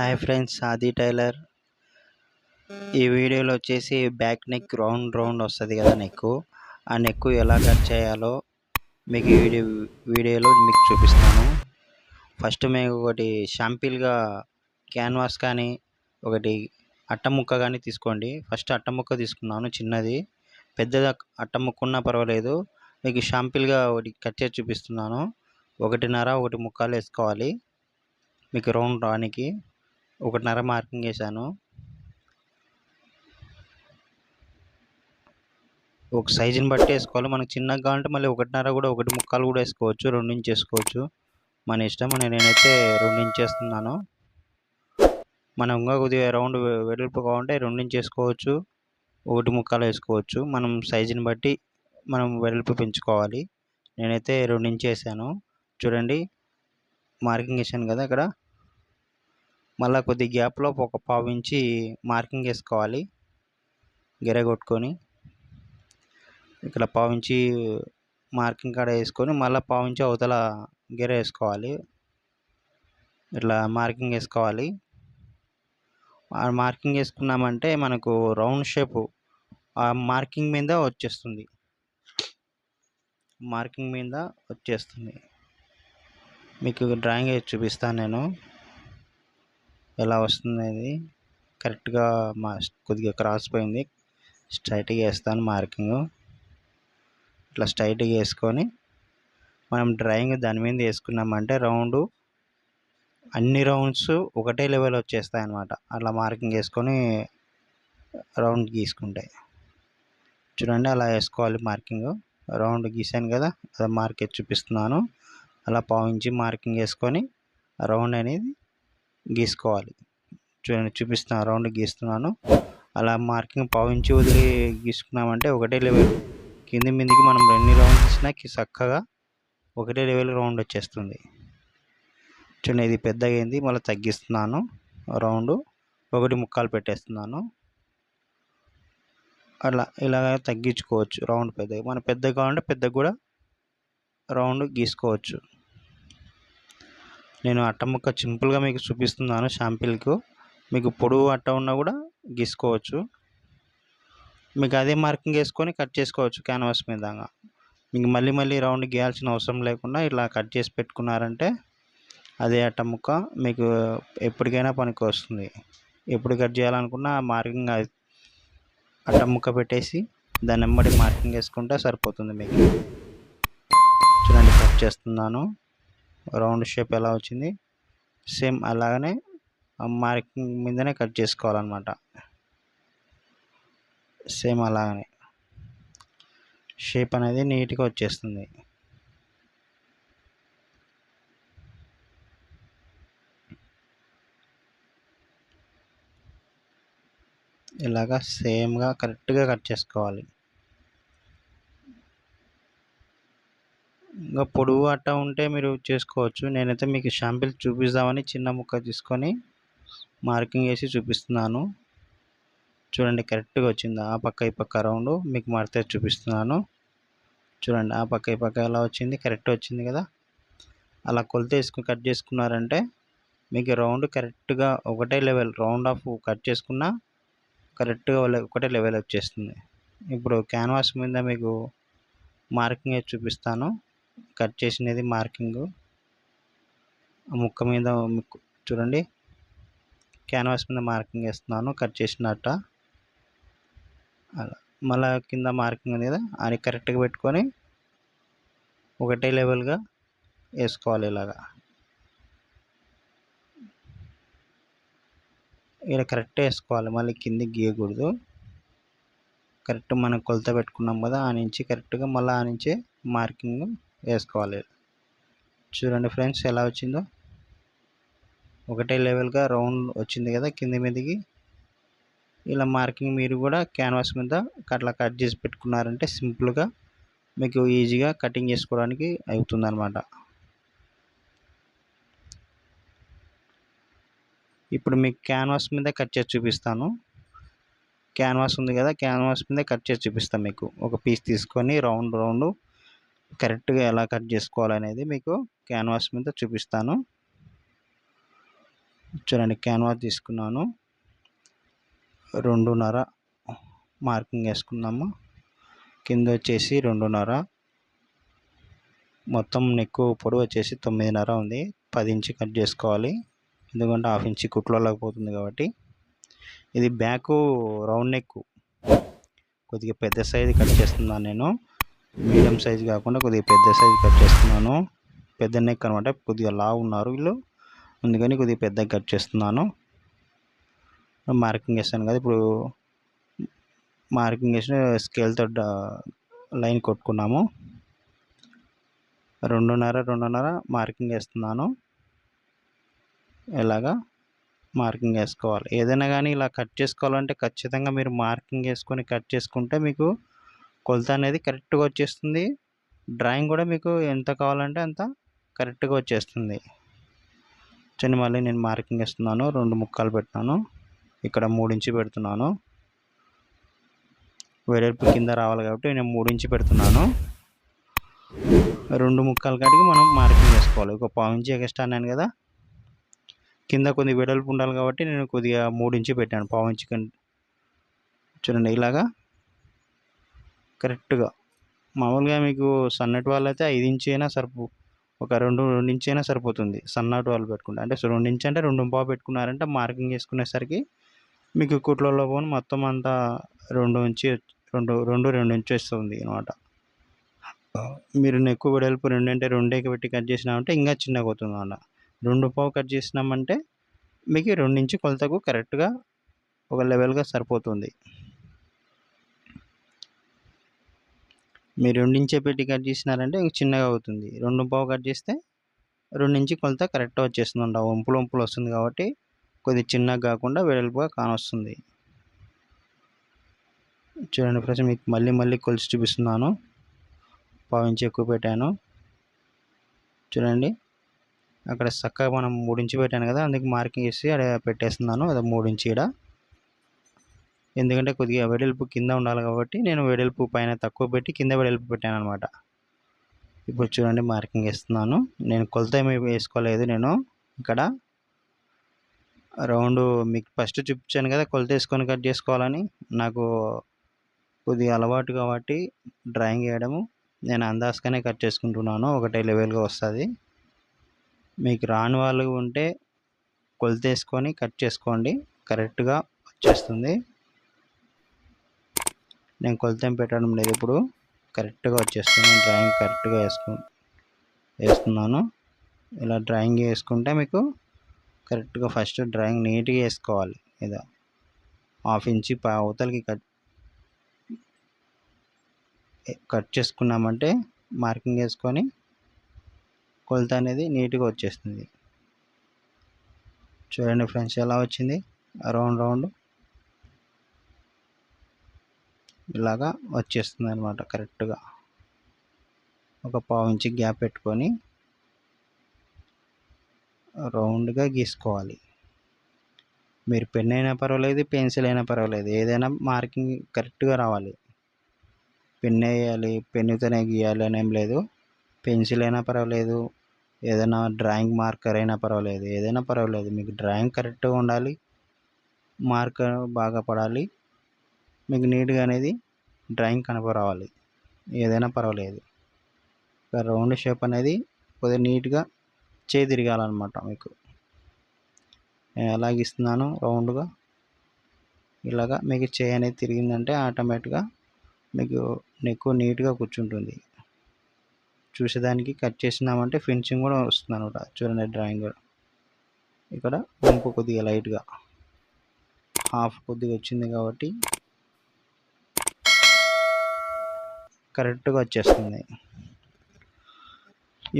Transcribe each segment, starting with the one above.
Hi friends ఆది tailor. ఈ వీడియోలో వచ్చేసి బ్యాక్ నెక్ రౌండ్ రౌండ్ వస్తుంది కదా నెక్ ఆ నెక్ ఎలా కట్ చేయాలో మీకు ఈ వీడియో వీడియోలో మీకు చూపిస్తాను. ఫస్ట్ మేము ఒకటి షాంపిల్గా క్యాన్వాస్ కానీ ఒకటి అట్టముక్క కానీ తీసుకోండి. ఫస్ట్ అట్టముక్క తీసుకున్నాను చిన్నది. పెద్దది అట్టముక్క ఉన్నా పర్వాలేదు. మీకు షాంపిల్గా ఒకటి కట్ చేసి చూపిస్తున్నాను. ఒకటిన్నర ఒకటి ముక్కలు వేసుకోవాలి. మీకు రౌండ్ రానికి. ఒకటిన్నర మార్కింగ్ వేసాను ఒక సైజుని బట్టి వేసుకోవాలి. మనకు చిన్నగా కావాలంటే మళ్ళీ ఒకటిన్నర కూడా ఒకటి ముక్కలు కూడా వేసుకోవచ్చు. రెండు ఇంచ్ వేసుకోవచ్చు. మన ఇష్టం నేనైతే రెండు ఇంచ్ వేస్తున్నాను. మనం ఇంకా కొద్దిగా రౌండ్ వెడల్పు కావాలంటే రెండు ఇంచ్ వేసుకోవచ్చు. ఒకటి ముక్కలు వేసుకోవచ్చు. మనం సైజుని బట్టి మనం వెడల్పు పెంచుకోవాలి. నేనైతే రెండు ఇంచ్ వేసాను. చూడండి. మార్కింగ్ వేసాను కదా ఇక్కడ మళ్ళీ కొద్ది గ్యాప్లో ఒక పావు ఇంచి మార్కింగ్ వేసుకోవాలి. గెర కొట్టుకొని ఇక్కడ పావు ఇంచి మార్కింగ్ కాడ వేసుకొని మళ్ళీ పావు ఇంచి అవతల గెర వేసుకోవాలి. ఇట్లా మార్కింగ్ వేసుకోవాలి. ఆ మార్కింగ్ వేసుకున్నామంటే మనకు రౌండ్ షేప్ ఆ మార్కింగ్ మీద వచ్చేస్తుంది. మార్కింగ్ మీద వచ్చేస్తుంది. మీకు డ్రాయింగ్ వేసి చూపిస్తాను నేను. ఎలా వస్తుంది అది కరెక్ట్గా మా కొద్దిగా క్రాస్ పోయింది. స్ట్రైట్గా వేస్తాను మార్కింగ్. ఇట్లా స్ట్రైట్గా వేసుకొని మనం డ్రాయింగ్ దాని మీద వేసుకున్నామంటే రౌండ్ అన్ని రౌండ్స్ ఒకటే లెవెల్ వచ్చేస్తాయి అన్నమాట అలా మార్కింగ్ వేసుకొని రౌండ్ గీసుకుంటే. చూడండి అలా వేసుకోవాలి మార్కింగ్. రౌండ్ గీసాను కదా అలా మార్కెట్ చూపిస్తున్నాను. అలా పావించి మార్కింగ్ వేసుకొని రౌండ్ అనేది గీసుకోవాలి. చూడండి చూపిస్తున్నాను రౌండ్ గీస్తున్నాను. అలా మార్కింగ్ పావించి వదిలి గీసుకున్నామంటే ఒకటే లెవెల్. కింది మీదకి మనం ఎన్ని రౌండ్ ఇచ్చినా చక్కగా ఒకటే లెవెల్ రౌండ్ వచ్చేస్తుంది. చూడండి ఇది పెద్దగా అయింది. మళ్ళీ తగ్గిస్తున్నాను రౌండ్. ఒకటి ముక్కలు పెట్టేస్తున్నాను. అలా ఇలాగ తగ్గించుకోవచ్చు రౌండ్ పెద్దగా. మన పెద్దగా కావాలంటే పెద్దగా కూడా రౌండ్ గీసుకోవచ్చు. నేను అట్ట ముక్క సింపుల్గా మీకు చూపిస్తున్నాను షాంపిల్కు మీకు పొడవు అట్ట ఉన్నా కూడా గీసుకోవచ్చు. మీకు అదే మార్కింగ్ వేసుకొని కట్ చేసుకోవచ్చు క్యాన్వాస్ మీద మీకు మళ్ళీ మళ్ళీ రౌండ్ గీయాల్సిన అవసరం లేకుండా ఇలా కట్ చేసి పెట్టుకున్నారంటే అదే అట్ట ముక్క మీకు ఎప్పటికైనా పనికి వస్తుంది. ఎప్పుడు కట్ చేయాలనుకున్నా మార్కింగ్ అట్ట ముక్క పెట్టేసి దాని ఎమ్మడి మార్కింగ్ వేసుకుంటే సరిపోతుంది మీకు. చూడండి కట్ చేస్తున్నాను. రౌండ్ షేప్ ఎలా వచ్చింది? సేమ్ అలాగనే మార్కింగ్ మీదనే కట్ చేసుకోవాలన్నమాట. సేమ్ అలాగనే. షేప్ అనేది నీట్గా వచ్చేస్తుంది. ఇలాగా సేమ్గా కరెక్ట్గా కట్ చేసుకోవాలి. ఇంకా పొడవు అట్టా ఉంటే మీరు చేసుకోవచ్చు. నేనైతే మీకు షాంపిల్ చూపిద్దామని చిన్న ముక్క తీసుకొని మార్కింగ్ వేసి చూపిస్తున్నాను. చూడండి కరెక్ట్గా వచ్చింది? ఆ పక్క ఈ పక్క రౌండ్ మీకు మడితే చూపిస్తున్నాను. చూడండి ఆ పక్క ఈ పక్క ఎలా వచ్చింది? కరెక్ట్ వచ్చింది కదా? అలా కొలత వేసుకుని కట్ చేసుకున్నారంటే మీకు రౌండ్ కరెక్ట్గా ఒకటే లెవెల్ రౌండ్ ఆఫ్ కట్ చేసుకున్నా కరెక్ట్గా ఒకటే లెవెల్ వచ్చేస్తుంది. ఇప్పుడు క్యాన్వాస్ మీద మీకు మార్కింగ్ చూపిస్తాను. కట్ చేసినది మార్కింగ్. ముక్క మీద చూడండి. క్యాన్వాస్ మీద మార్కింగ్ వేస్తున్నాను కట్ చేసినట్ట. అలా మళ్ళీ కింద మార్కింగ్ ఉంది కదా అది కరెక్ట్గా పెట్టుకొని ఒకటే లెవెల్గా వేసుకోవాలి ఇలాగా. ఇక్కడ కరెక్ట్ వేసుకోవాలి మళ్ళీ కింద గీయకూడదు. కరెక్ట్ మనం కొలత పెట్టుకున్నాం కదా ఆ నుంచి కరెక్ట్గా మళ్ళీ ఆ నుంచే మార్కింగ్ వేసుకోవాలి. చూడండి ఫ్రెండ్స్ ఎలా వచ్చిందో. ఒకటే లెవెల్గా రౌండ్ వచ్చింది కదా కింది మీదకి. ఇలా మార్కింగ్ మీరు కూడా క్యాన్వాస్ మీద అట్లా కట్ చేసి పెట్టుకున్నారంటే సింపుల్గా మీకు ఈజీగా కటింగ్ చేసుకోవడానికి అవుతుంది అనమాట ఇప్పుడు మీకు క్యాన్వాస్ మీద కట్ చేసి చూపిస్తాను. క్యాన్వాస్ ఉంది కదా క్యాన్వాస్ మీద కట్ చేసి చూపిస్తాను మీకు. ఒక పీస్ తీసుకొని రౌండ్ రౌండ్ కరెక్ట్గా ఎలా కట్ చేసుకోవాలనేది మీకు క్యాన్వాస్ మీద చూపిస్తాను. చూడండి క్యాన్వాస్ తీసుకున్నాను. రెండున్నర మార్కింగ్ వేసుకున్నాము కింద వచ్చేసి రెండున్నర. మొత్తం నెక్ పొడవు వచ్చేసి తొమ్మిదిన్నర ఉంది. పది ఇంచి కట్ చేసుకోవాలి. ఎందుకంటే హాఫ్ ఇంచి కుట్లలోకి పోతుంది కాబట్టి. ఇది బ్యాక్ రౌండ్ నెక్. కొద్దిగా పెద్ద సైజు కట్ చేస్తున్నాను నేను. మీడియం సైజు కాకుండా కొద్దిగా పెద్ద సైజు కట్ చేస్తున్నాను. పెద్ద నెక్ అనమాట. కొద్దిగా లావు ఉన్నారు వీళ్ళు. అందుకని కొద్దిగా పెద్దగా కట్ చేస్తున్నాను. మార్కింగ్ వేస్తాను కదా. ఇప్పుడు మార్కింగ్ వేసిన స్కేల్తో లైన్ కొట్టుకున్నాము. రెండున్నర రెండున్నర మార్కింగ్ వేస్తున్నాను. ఇలాగా మార్కింగ్ వేసుకోవాలి. ఏదైనా కానీ ఇలా కట్ చేసుకోవాలంటే ఖచ్చితంగా మీరు మార్కింగ్ వేసుకొని కట్ చేసుకుంటే మీకు కొలత అనేది కరెక్ట్గా వచ్చేస్తుంది. డ్రాయింగ్ కూడా మీకు ఎంత కావాలంటే అంత కరెక్ట్గా వచ్చేస్తుంది. చూడండి మళ్ళీ నేను మార్కింగ్ ఇస్తున్నాను రెండు ముక్కలు పెట్టినాను ఇక్కడ మూడు ఇంచు పెడుతున్నాను. వెడల్పు కింద రావాలి కాబట్టి నేను మూడు పెడుతున్నాను. రెండు ముక్కలు కాడికి మనం మార్కింగ్ వేసుకోవాలి. ఒక పావు ఇంచి ఎక్స్ట్రా అన్నాను కదా? కింద కొద్ది వెడల్పు ఉండాలి కాబట్టి నేను కొద్దిగా మూడు ఇంచు పెట్టాను. పావు ఇంచు కంటే చూడండి ఇలాగా కరెక్ట్గా. మామూలుగా మీకు సన్నటి వాళ్ళు అయితే ఐదు ఇంచు అయినా సరిపో ఒక రెండు రెండు ఇంచు అయినా సరిపోతుంది సన్నటి వాళ్ళు పెట్టుకుంటే. అంటే రెండు ఇంచు అంటే రెండు పావు పెట్టుకున్నారంటే మార్కింగ్ వేసుకునేసరికి మీకు కుట్లలో పోను మొత్తం అంతా రెండు ఇంచు రెండు రెండు రెండు ఇంచు వస్తుంది అనమాట మీరు ఎక్కువ వెడల్పు రెండు అంటే రెండేకి పెట్టి కట్ చేసినామంటే ఇంకా చిన్నగా అవుతుంది అన్నమాట రెండు పావు కట్ చేసినామంటే మీకు రెండు ఇంచు కొలతకు కరెక్ట్గా ఒక లెవెల్గా సరిపోతుంది. మీరు రెండించే పెట్టి కట్ చేసినారంటే చిన్నగా అవుతుంది. రెండు పావు కట్ చేస్తే రెండించి కొలత కరెక్ట్గా వచ్చేస్తుంది అంట వంపులు వంపులు వస్తుంది కాబట్టి కొద్ది చిన్నగా కాకుండా వెడల్పుగా కానొస్తుంది. చూడండి ఫ్రెండ్స్ మీకు మళ్ళీ మళ్ళీ కొలిచి చూపిస్తున్నాను. పావించి ఎక్కువ పెట్టాను. చూడండి అక్కడ చక్కగా మనం మూడించి పెట్టాను కదా అందుకు మార్కింగ్ చేసి అక్కడ పెట్టేస్తున్నాను. అది మూడించి ఇక్కడ ఎందుకంటే కొద్దిగా వెడల్పు కింద ఉండాలి కాబట్టి నేను వెడల్పు పైన తక్కువ పెట్టి కింద వెడల్పు పెట్టాను అనమాట ఇప్పుడు చూడండి మార్కింగ్ వేస్తున్నాను. నేను కొలత ఏమి వేసుకోలేదు నేను. ఇక్కడ రౌండ్ మీకు ఫస్ట్ చూపించాను కదా కొలత వేసుకొని కట్ చేసుకోవాలని. నాకు కొద్దిగా అలవాటు కాబట్టి డ్రాయింగ్ వేయడము నేను అందాజగానే కట్ చేసుకుంటున్నాను. ఒకటే లెవెల్గా వస్తుంది. మీకు రాని వాళ్ళు ఉంటే కొలత వేసుకొని కట్ చేసుకోండి. కరెక్ట్గా వచ్చేస్తుంది. నేను కొలత పెట్టడం లేదు. ఇప్పుడు కరెక్ట్గా వచ్చేస్తుంది. డ్రాయింగ్ కరెక్ట్గా వేసుకు వేస్తున్నాను. ఇలా డ్రాయింగ్ వేసుకుంటే మీకు కరెక్ట్గా ఫస్ట్ డ్రాయింగ్ నీట్గా వేసుకోవాలి. ఇదా. హాఫ్ ఇంచి అవతలకి కట్ కట్ చేసుకున్నామంటే మార్కింగ్ వేసుకొని కొలత అనేది నీట్గా వచ్చేస్తుంది. చూడండి ఫ్రెండ్స్ ఎలా వచ్చింది. రౌండ్ రౌండ్ ఇలాగా వచ్చేస్తుంది అనమాట కరెక్ట్గా. ఒక పావు ఇంచి గ్యాప్ పెట్టుకొని రౌండ్గా గీసుకోవాలి. మీరు పెన్ అయినా పర్వాలేదు పెన్సిల్ అయినా పర్వాలేదు ఏదైనా మార్కింగ్ కరెక్ట్గా రావాలి. పెన్ వేయాలి పెన్నుతోనే గీయాలి అని ఏం లేదు. పెన్సిల్ అయినా పర్వాలేదు ఏదైనా డ్రాయింగ్ మార్కర్ అయినా పర్వాలేదు ఏదైనా పర్వాలేదు. మీకు డ్రాయింగ్ కరెక్ట్గా ఉండాలి మార్కర్ బాగా పడాలి. మీకు నీట్గా అనేది డ్రాయింగ్ కనపరావాలి. ఏదైనా పర్వాలేదు. రౌండ్ షేప్ అనేది కొద్దిగా నీట్గా చేయి తిరగాలన్నమాట మీకు. నేను ఎలాగ ఇస్తున్నాను రౌండ్గా ఇలాగా మీకు చేయి అనేది తిరిగిందంటే ఆటోమేటిక్గా మీకు ఎక్కువ నీట్గా కూర్చుంటుంది. చూసేదానికి కట్ చేసినామంటే ఫినిషింగ్ కూడా వస్తుంది అనమాట చూడండి డ్రాయింగ్ కూడా. ఇక్కడ వంపు కొద్దిగా లైట్గా హాఫ్ కొద్దిగా వచ్చింది కాబట్టి కరెక్ట్గా వచ్చేస్తుంది.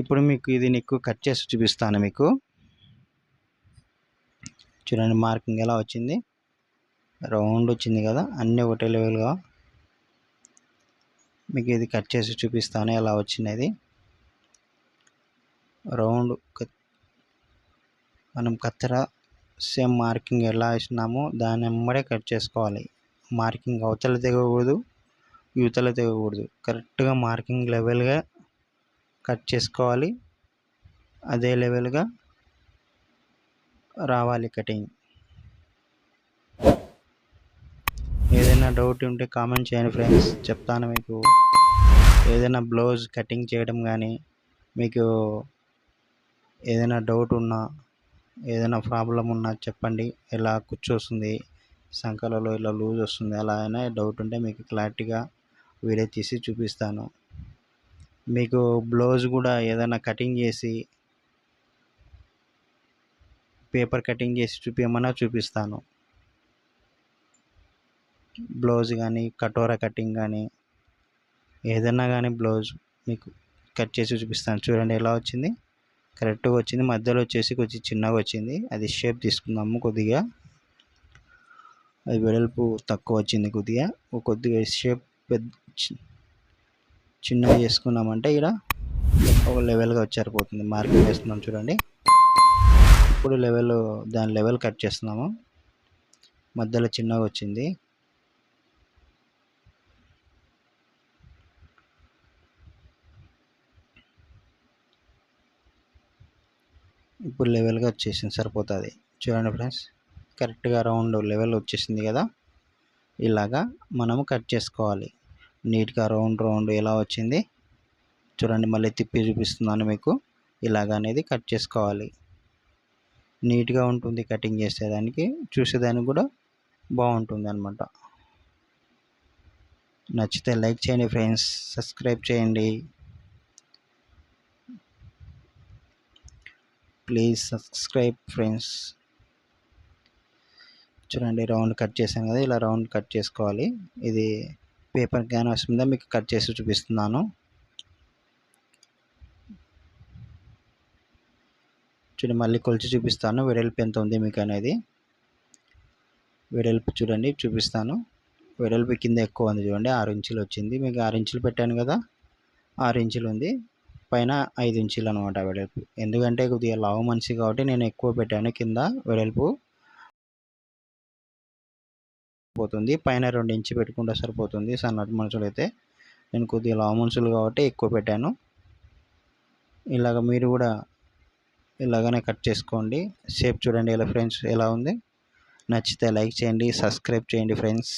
ఇప్పుడు మీకు ఇది నీకు కట్ చేసి చూపిస్తాను మీకు. చూడండి మార్కింగ్ ఎలా వచ్చింది. రౌండ్ వచ్చింది కదా అన్నీ ఒకటే లెవెల్గా. మీకు ఇది కట్ చేసి చూపిస్తాను ఎలా వచ్చినది రౌండ్ మనం కత్తెర సేమ్ మార్కింగ్ ఎలా వేసినామో దాని వెంబడే కట్ చేసుకోవాలి. మార్కింగ్ అవతల దిగకూడదు. యువతల తెగకూడదు. కరెక్ట్గా మార్కింగ్ లెవెల్గా కట్ చేసుకోవాలి. అదే లెవెల్గా రావాలి కటింగ్. ఏదైనా డౌట్ ఉంటే కామెంట్ చేయండి ఫ్రెండ్స్. చెప్తాను మీకు. ఏదైనా బ్లౌజ్ కటింగ్ చేయడం కానీ మీకు ఏదైనా డౌట్ ఉన్నా ఏదైనా ప్రాబ్లం ఉన్నా చెప్పండి. ఎలా కూర్చొస్తుంది సంకలలో ఇలా లూజ్ వస్తుంది. అలా అయినా డౌట్ ఉంటే మీకు క్లారిటీగా వీడియో తీసి చూపిస్తాను. మీకు బ్లౌజ్ కూడా ఏదైనా కటింగ్ చేసి పేపర్ కటింగ్ చేసి చూపించమన్నా చూపిస్తాను. బ్లౌజ్ కానీ కటోరా కటింగ్ కానీ ఏదైనా కానీ బ్లౌజ్ మీకు కట్ చేసి చూపిస్తాను. చూడండి ఎలా వచ్చింది? కరెక్ట్గా వచ్చింది. మధ్యలో వచ్చేసి కొంచెం చిన్నగా వచ్చింది. అది షేప్ తీసుకుందాము కొద్దిగా. అది వెడల్పు తక్కువ వచ్చింది కొద్దిగా. కొద్దిగా షేప్ పెద్ద చిన్నగా చేసుకున్నామంటే ఇక్కడ ఒక లెవెల్గా వచ్చారిపోతుంది మార్కింగ్ వేస్తున్నాం చూడండి. ఇప్పుడు లెవెల్ దాని లెవెల్ కట్ చేస్తున్నాము. మధ్యలో చిన్నగా వచ్చింది. ఇప్పుడు లెవెల్గా వచ్చేసింది సరిపోతుంది. చూడండి ఫ్రెండ్స్ కరెక్ట్గా రౌండ్ లెవెల్ వచ్చేసింది కదా. ఇలాగా మనము కట్ చేసుకోవాలి. నీట్గా రౌండ్ రౌండ్ ఎలా వచ్చింది? చూడండి మళ్ళీ తిప్పి చూపిస్తున్నాను మీకు. ఇలాగ అనేది కట్ చేసుకోవాలి. నీట్గా ఉంటుంది కటింగ్ చేసేదానికి చూసేదానికి కూడా బాగుంటుంది అనమాట నచ్చితే లైక్ చేయండి ఫ్రెండ్స్ సబ్స్క్రైబ్ చేయండి. Please subscribe friends. చూడండి రౌండ్ కట్ చేసాం కదా ఇలా రౌండ్ కట్ చేసుకోవాలి. ఇది పేపర్ క్యాన్వాస్ మీద మీకు కట్ చేసి చూపిస్తున్నాను. చూడండి మళ్ళీ కొలిచి చూపిస్తాను. వెడల్పు ఎంత ఉంది మీకు అనేది. వెడల్పు చూడండి చూపిస్తాను. వెడల్పు కింద ఎక్కువ ఉంది చూడండి ఆరు ఇంచులు వచ్చింది. మీకు ఆరు ఇంచులు పెట్టాను కదా ఆరు ఇంచులు ఉంది. పైన ఐదు ఇంచులు అనమాట వెడల్పు. ఎందుకంటే కొద్దిగా లావు మనిషి కాబట్టి నేను ఎక్కువ పెట్టాను కింద వెడల్పు. పోతుంది పైన రెండు ఇంచు పెట్టుకుంటే సరిపోతుంది. సన్నటి మనుషులు అయితే నేను కొద్దిగా లావు మనుషులు కాబట్టి ఎక్కువ పెట్టాను. ఇలాగ మీరు కూడా ఇలాగనే కట్ చేసుకోండి. షేప్ చూడండి ఎలా ఫ్రెండ్స్ ఎలా ఉంది. నచ్చితే లైక్ చేయండి సబ్స్క్రైబ్ చేయండి ఫ్రెండ్స్.